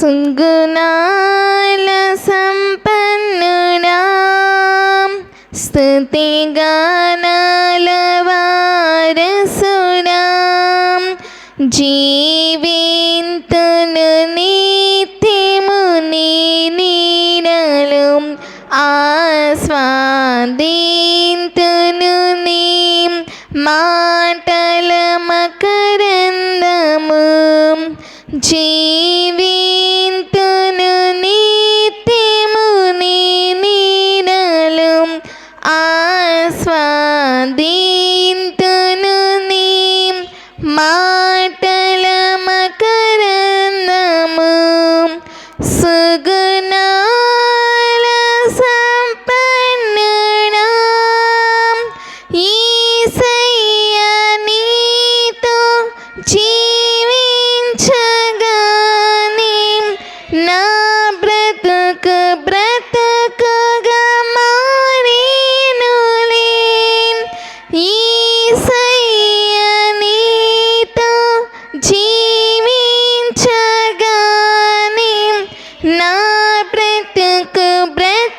സുഗുണാല സമ്പന്നുനാം സ്തുതിഗാനാലവാരസുനാം ജീവിന്തുനു നിത്യമുനി നീനലും ആസ്വാദീന്തുനു നീ. മാട്ടലമകരന്തമും. ജീവി ఆస్వాదింతును నీ మాటల మకరందము సుగుణాల సంపన్నుడా ఈసయ్య నీతో జీవించగానే నా బ్రతుకు Bring, bring, bring.